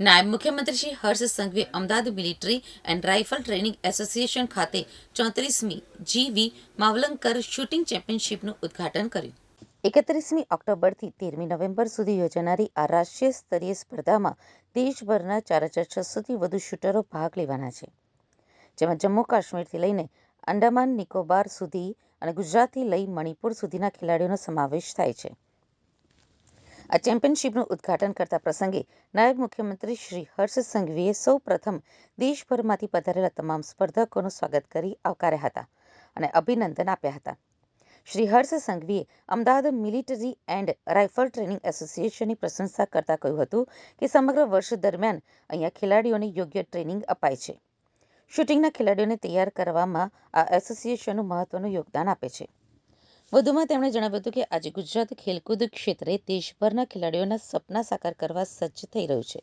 નાયબ મુખ્યમંત્રી Shri Harsh સંઘવીએ Ahmedabad military and rifle training association ખાતે ચોત્રીસમી જીવી માવલંકર શૂટિંગ ચેમ્પિયનશિપનું ઉદ્ઘાટન કર્યું. એકત્રીસમી ઓક્ટોબરથી તેરમી નવેમ્બર સુધી યોજાનારી આ રાષ્ટ્રીય સ્તરીય સ્પર્ધામાં દેશભરના ચાર હજાર છસોથી વધુ શૂટરો ભાગ લેવાના છે. જેમાં જમ્મુ કાશ્મીરથી લઈને અંડમાન નિકોબાર સુધી અને ગુજરાતથી લઈ મણિપુર સુધીના ખેલાડીઓનો સમાવેશ થાય છે. આ ચેમ્પિયનશિપનું ઉદ્ઘાટન કરતા પ્રસંગે નાયબ મુખ્યમંત્રી શ્રી હર્ષ સંઘવીએ સૌ પ્રથમ દેશભરમાંથી પધારેલા તમામ સ્પર્ધકોનું સ્વાગત કરી આવકાર્યા હતા અને અભિનંદન આપ્યા હતા. Shri Harsh સંઘવીએ Ahmedabad military and rifle training એસોસિએશનની પ્રશંસા કરતા કહ્યું હતું કે સમગ્ર વર્ષ દરમિયાન અહીંયા ખેલાડીઓને યોગ્ય ટ્રેનિંગ અપાય છે. શૂટિંગના ખેલાડીઓને તૈયાર કરવામાં આ એસોસિએશનનું મહત્વનું યોગદાન આપે છે. વધુમાં તેમણે જણાવ્યું હતું કે આજે ગુજરાત ખેલકૂદ ક્ષેત્રે દેશભરના ખેલાડીઓના સપના સાકાર કરવા સજ્જ થઈ રહ્યું છે.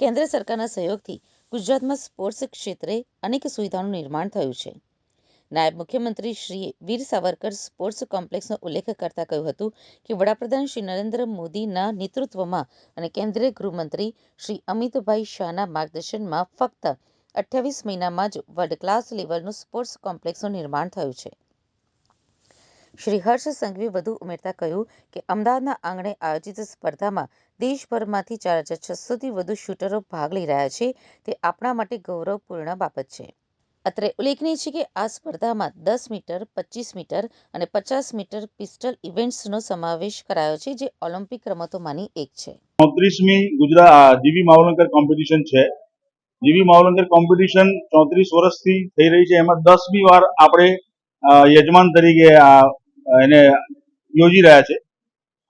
કેન્દ્ર સરકારના સહયોગથી ગુજરાતમાં સ્પોર્ટ્સ ક્ષેત્રે અનેક સુવિધાઓનું નિર્માણ થયું છે. નાયબ મુખ્યમંત્રી શ્રી વીર સાવરકર સ્પોર્ટ્સ કોમ્પ્લેક્સનો ઉલ્લેખ કરતા કહ્યું હતું કે વડાપ્રધાન શ્રી નરેન્દ્ર મોદીના નેતૃત્વમાં અને કેન્દ્રીય ગૃહમંત્રી શ્રી અમિતભાઈ શાહના માર્ગદર્શનમાં ફક્ત અઠ્યાવીસ મહિનામાં જ વર્લ્ડ ક્લાસ લેવલનું સ્પોર્ટ્સ કોમ્પ્લેક્સનું નિર્માણ થયું છે. શ્રી હર્ષ સંઘવી વધુ ઉમેરતા કહ્યું કે, અમદાવાદના આંગણે આયોજિત સ્પર્ધામાં દેશભરમાંથી ચાર હજાર છસોથી વધુ શૂટરો ભાગ લઈ રહ્યા છે. તે આપણા માટે ગૌરવપૂર્ણ બાબત છે. અત્રે ઉલ્લેખનીય છે કે, આ સ્પર્ધામાં દસ મીટર, પચીસ મીટર અને પચાસ મીટર પિસ્ટલ ઇવેન્ટ્સનો સમાવેશ કરાયો છે, જે ઓલિમ્પિક રમતોમાંની એક છે. ચોત્રીસમી ગુજરાત જીવી માવલંકર કોમ્પિટિશન છે. જીવી માવલંકર કોમ્પિટિશન ચોત્રીસ વર્ષથી થઈ રહી છે. એમાં દસમી વાર આપણે યજમાન તરીકે આ એને યોજી રહ્યા છે.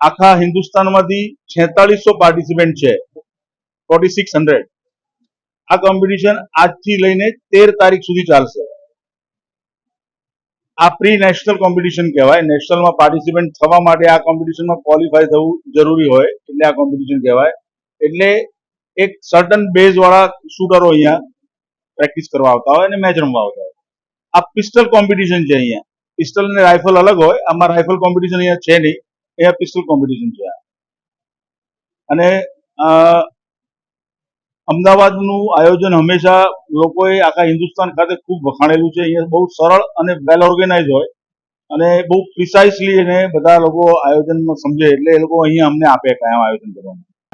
આખા હિન્દુસ્તાનમાંથી છેતાલીસો પાર્ટિસિપન્ટ છે. ફોર્ટી સિક્સ હંડ્રેડ આ કોમ્પિટિશન આજથી લઈને તેર તારીખ સુધી ચાલશે. આ પ્રી નેશનલ કોમ્પિટિશન કહેવાય. નેશનલમાં પાર્ટિસિપન્ટ થવા માટે આ કોમ્પિટિશનમાં ક્વોલિફાય થવું જરૂરી હોય એટલે આ કોમ્પિટિશન કહેવાય. એટલે એક સર્ટન બેઝ વાળા શૂટરો અહીંયા પ્રેક્ટિસ કરવા આવતા હોય અને મેચ રમવા આવતા હોય. આ પિસ્ટલ કોમ્પિટિશન છે અહીંયા. પિસ્ટલ અને રાઇફલ અલગ હોય. આમાં રાઇફલ કોમ્પિટિશન અહીંયા છે નહીં. અહીંયા પિસ્ટલ કોમ્પિટિશન છે. અને અમદાવાદનું આયોજન હંમેશા લોકોએ આખા હિન્દુસ્તાન ખાતે ખૂબ વખાણેલું છે. અહીંયા બહુ સરળ અને વેલ ઓર્ગેનાઇઝ હોય. અને બહુ પ્રિસાઇસલી એને બધા લોકો આયોજનમાં સમજે. એટલે એ લોકો અહીંયા અમને આપે કાયમ આયોજન કરવાનું.